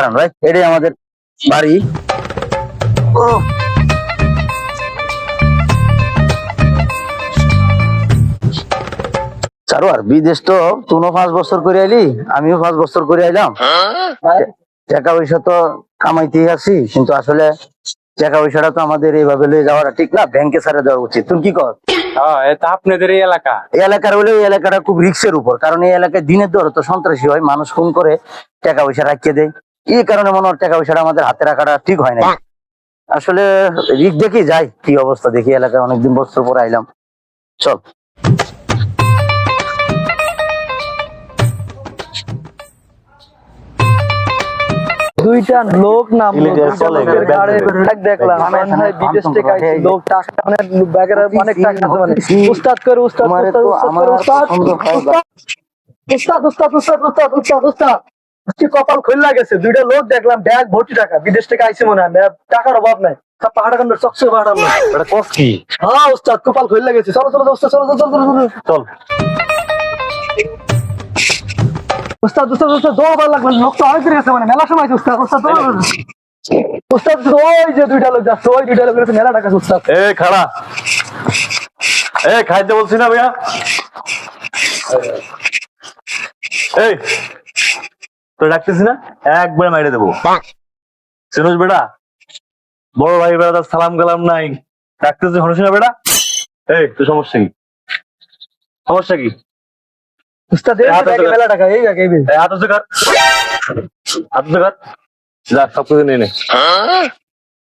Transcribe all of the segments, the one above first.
দাঁড়ান ভাই এটাই আমাদের বাড়ি। ও সারোয়ার বিদেশ তো তুনো পাঁচ বছর করে আইলি আমিও পাঁচ বছর করে আইলাম। টাকা পয়সা তো কামাইতেই আছি কিন্তু আসলে টাকা পয়সাটা তো আমাদের এইভাবে লয়ে যাওয়াটা ঠিক না ব্যাংকে ছাড়া দেওয়া উচিত। তুমি কি কর? হ্যাঁ আপনাদের এই এলাকা। এই এলাকার হলে এই এলাকাটা খুব রিক্সের উপর কারণ এই এলাকায় দিনের দর তো সন্ত্রাসী হয় মানুষ ফোন করে টাকা পয়সা রাখিয়ে দেয়। এই কারণে মনে হয় টাকা পয়সাটা আমাদের হাতে রাখাটা ঠিক হয় না আসলে রিক দেখি যাই কি অবস্থা দেখি এলাকায় অনেকদিন বছর পরে আইলাম। চল। দুইটা লোক নাম চলে, দেখলাম। থানায় বিদেশ থেকে লোক টাকা মানে ব্যাগের অনেক টাকা মানে। উস্তাদ করে উস্তাদ উস্তাদ, তো উস্তাদ উস্তাদ। পছন্দ হয় বা- উস্তাদ উস্তাদ উস্তাদ উস্তাদ। কি কপাল খুললা গেছে দুইটা লোক দেখলাম ব্যাগ ভর্তি টাকা বিদেশ থেকে আইছে মনে হয় টাকার অভাব নাই। হ্যাঁ উস্তাদ কপাল খুললা গেছে। চলো চলো উস্তাদ চলো চলো চলো চলো, চলো। চল। উস্তাদ উস্তাদ উস্তাদ দৌড় ভালো লাগবে লোক তো অনেক গেছে মানে মেলা সময় ওই যে দুইটা লোক যাচ্ছে ওই দুইটা লোক মেলা টাকা আছে, এ খাড়া। এ খাইতে বলছি না ভাইয়া। এই। তো ডাকতেছি না একবার মাইরে দেবো। চিনোস বেটা বড় ভাই বেড়া তার সালাম কালাম নাই। ডাকতেছি হনস না বেটা? এই তো সমস্যা কি? সমস্যা কি? উস্তাদ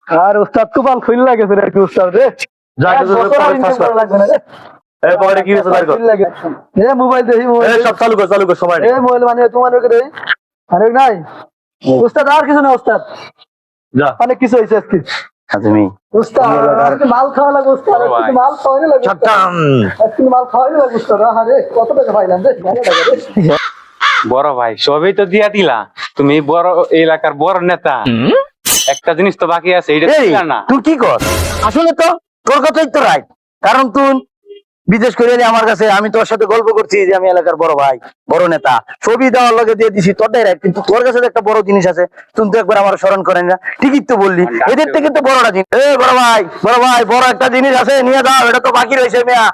আর উস্তাদ কপাল খুললা গেছে রে উস্তাদ রে? যা এক কিছু বছর আর রে। কি। এ মোবাইল দেখি মোবাইল সব চালু কর চালু কর সময় মোবাইল মানে তোমার আরে নাই উস্তাদ আর কিছু না উস্তাদ যা। অনেক কিছু হয়েছে আজকে। তুমি। মাল খাওয়া লাগে উস্তাদ ও ভাই। আজকে মাল খাওয়াই লাগে আজকে মাল খাওয়াই লাগে উস্তাদ আরে কত টাকা পাইলাম রে ভালো টাকা রে। বড় ভাই সবই তো দিয়া দিলা। তুমি বড় এলাকার বড় নেতা। একটা জিনিস তো বাকি আছে এটা না। তুই কি কর? আসলে তো তোর কথাই তো রাইট কারণ তুই বিদেশ করে এলি আমার কাছে আমি তোর সাথে গল্প করছি যে আমি এলাকার বড় ভাই বড় নেতা। ছবি দেওয়ার লগে দিয়ে দিছি তোরটাই রাইট কিন্তু তোর কাছে একটা বড় জিনিস আছে তুমি তো একবার আমার স্মরণ করেন না ঠিকই তো বললি এদের থেকে তো বড়টা জিনিস। এ বড় ভাই বড় ভাই বড় একটা জিনিস আছে নিয়ে যাও এটা তো বাকি রয়েছে মেয়া।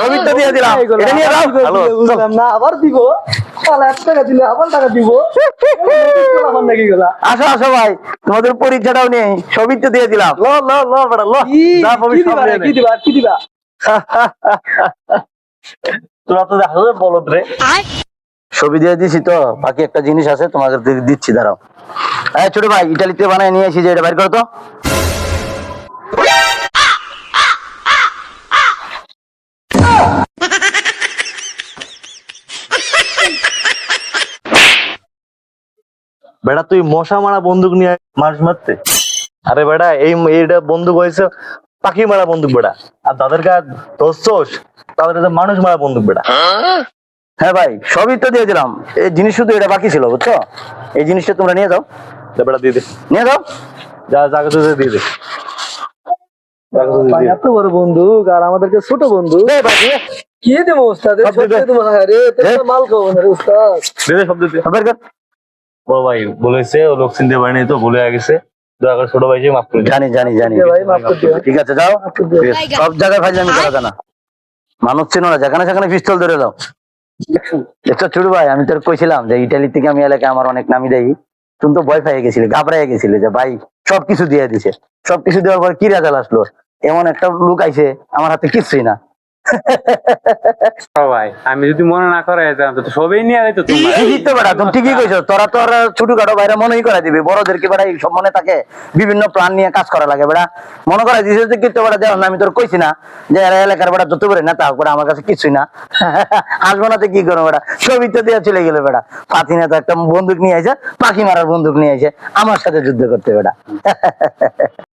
ছবি তো? দিয়ে দিলাম এটা নিয়ে যাও। হ্যালো না আবার দিব? শালা এক টাকা দিলে আবার টাকা দিব? আমার নাকি গুলা। আসো আসো ভাই তোমাদের পরীক্ষাটাও নেই ছবি তো দিয়ে দিলাম। ল ল ল ল। কি দিবা কি দিবা? তোরা তো দেখা বলদ রে। ছবি দিয়ে দিছি তো বাকি একটা জিনিস আছে তোমাদের দিচ্ছি দাঁড়াও। হ্যাঁ ছোট ভাই ইটালিতে বানায় নিয়ে এসেছি যে এটা বাইর করো তো। বেটা তুই মশা মারা বন্দুক নিয়ে মাছ মারতে। আরে বেটা এই এইটা বন্দুক হয়েছে পাখি মারা বন্দুক বেড়া। আর তাদের কাছে ধরছোস তাদের কাছে মানুষ মারা বন্দুক বেড়া। হ্যাঁ ভাই সবই তো দিয়ে দিলাম। এই জিনিস শুধু এটা বাকি ছিল বুঝছ? এই জিনিসটা তোমরা নিয়ে যাও। বেড়া দিয়ে দে। নিয়ে যাও। যা যা কিছু দিয়ে দে। এত বড় বন্ধু আর আমাদেরকে ছোট বন্ধু কি দেবো উস্তাদ? মাল খাব না উস্তাদ। বড় ভাই বলেছে ও লোক চিনতে পারেনি তো বলে গেছে। দয়া করে ছোট ভাইকে মাফ করে জানি জানি জানি। ভাই করে ঠিক আছে যাও। করে। সব জায়গায় ফাইজলামি করা যায় না মানুষ চেনো না যেখানে সেখানে পিস্তল ধরে দাও। দেখছ ছোট ভাই আমি তোর কইছিলাম যে ইটালি থেকে আমি এলাকায় আমার অনেক নামি দেই। তুমি তো ভয় পেয়ে গেছিলে ঘাবড়াই গেছিলে যে ভাই সবকিছু দিয়ে দিছে। সবকিছু দেওয়ার পর কি রেজাল্ট আসলো? এমন একটা লোক আইছে আমার হাতে কিছুই না। বড় ভাই, আমি যদি মনে না করে তো সবই নিয়ে যেত তোমার। ঠিকই তো বেড়া তুমি ঠিকই কইছো। তোরা তো ছোটখাটো বাইরে মনেই করে দিবি। বড়দেরকে বেড়া এই সব মনে থাকে? বিভিন্ন প্ল্যান নিয়ে কাজ করা লাগে বেড়া মনে করা দিছে যে কিন্তু বেড়া দেওয়া আমি তোর কইছি না যে এরা এলাকার বেড়া যত করে নেতা হোক আমার কাছে কিছুই না। আসব না তো কি করব বেড়া ছবি তো দেওয়া চলে গেল বেড়া পাতি নেতা একটা বন্দুক নিয়ে আইছে, পাখি মারার বন্দুক নিয়ে আইছে। আমার সাথে যুদ্ধ করতে বেড়া